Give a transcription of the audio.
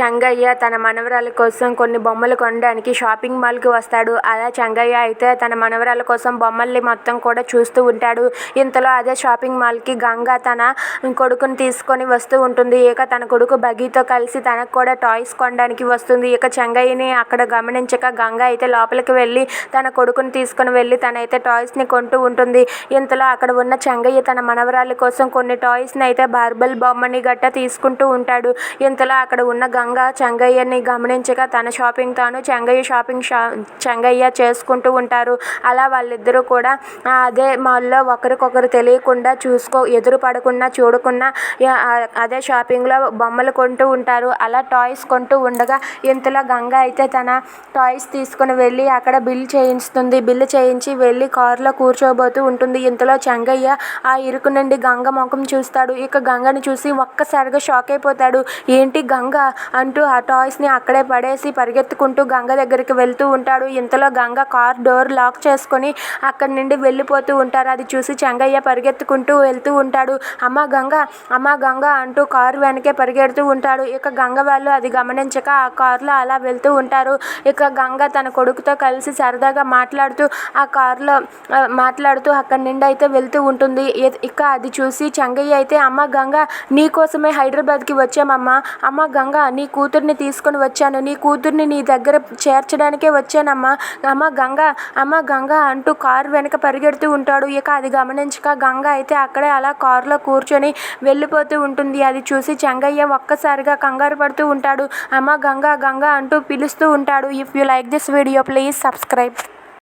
చెంగయ్య తన మనవరాల కోసం కొన్ని బొమ్మలు కొనడానికి షాపింగ్ మాల్కి వస్తాడు. అలా చెంగయ్య అయితే తన మనవరాల కోసం బొమ్మల్ని మొత్తం కూడా చూస్తూ ఉంటాడు. ఇంతలో అదే షాపింగ్ మాల్కి గంగ తన కొడుకుని తీసుకొని వస్తూ ఉంటుంది. ఇక తన కొడుకు బగీతో కలిసి తనకు కూడా టాయ్స్ కొనడానికి వస్తుంది. ఇక చెంగయ్యని అక్కడ గమనించక గంగ అయితే లోపలికి వెళ్ళి తన కొడుకుని తీసుకొని వెళ్ళి తనైతే టాయ్స్ని కొంటూ ఉంటుంది. ఇంతలో అక్కడ ఉన్న చెంగయ్య తన మనవరాల కోసం కొన్ని టాయ్స్ని అయితే బార్బల్ బొమ్మని గట్ట తీసుకుంటూ ఉంటాడు. ఇంతలో అక్కడ ఉన్న గంగ చెంగయ్యని గమనించగా తన షాపింగ్ తాను చెంగయ్య షాపింగ్ షా చెంగయ్య చేసుకుంటూ ఉంటారు. అలా వాళ్ళిద్దరూ కూడా అదే మాల్లో ఒకరికొకరు తెలియకుండా చూసుకో ఎదురు పడకుండా చూడకుండా అదే షాపింగ్లో బొమ్మలు కొంటూ ఉంటారు. అలా టాయ్స్ కొంటూ ఉండగా ఇంతలో గంగ అయితే తన టాయ్స్ తీసుకుని వెళ్ళి అక్కడ బిల్ చేయిస్తుంది బిల్లు చేయించి వెళ్ళి కారులో కూర్చోబోతూ ఉంటుంది. ఇంతలో చెంగయ్య ఆ ఇరుకు నుండి గంగ ముఖం చూస్తాడు. ఇక గంగని చూసి ఒక్కసారిగా షాక్ అయిపోతాడు. ఏంటి గంగ? అంటూ ఆ టాయ్స్ని అక్కడే పడేసి పరిగెత్తుకుంటూ గంగ దగ్గరికి వెళ్తూ ఉంటాడు. ఇంతలో గంగ కార్ డోర్ లాక్ చేసుకొని అక్కడి నుండి వెళ్ళిపోతూ ఉంటారు. అది చూసి చెంగయ్య పరిగెత్తుకుంటూ వెళ్తూ ఉంటాడు. అమ్మ గంగ అమ్మ గంగ అంటూ కారు వెనకే పరిగెడుతూ ఉంటాడు. ఇక గంగ వాళ్ళు అది గమనించక ఆ కారులో అలా వెళ్తూ ఉంటారు. ఇక గంగ తన కొడుకుతో కలిసి సరదాగా మాట్లాడుతూ ఆ కారులో మాట్లాడుతూ అక్కడి నుండి అయితే వెళ్తూ ఉంటుంది. ఇక అది చూసి చెంగయ్య అయితే అమ్మ గంగ నీ కోసమే హైదరాబాద్కి వచ్చామమ్మా. అమ్మ గంగ నీ కూతుర్ని తీసుకొని వచ్చాను. నీ కూతుర్ని నీ దగ్గర చేర్చడానికే వచ్చానమ్మా. అమ్మ గంగ అమ్మ గంగ అంటూ కారు వెనక పరిగెడుతూ ఉంటాడు. ఇక అది గమనించక గంగ అయితే అక్కడే అలా కారులో కూర్చొని వెళ్ళిపోతూ ఉంటుంది. అది చూసి చెంగయ్య ఒక్కసారిగా కంగారు పడుతూ ఉంటాడు. అమ్మ గంగ గంగ అంటూ పిలుస్తూ ఉంటాడు. If you like this video please subscribe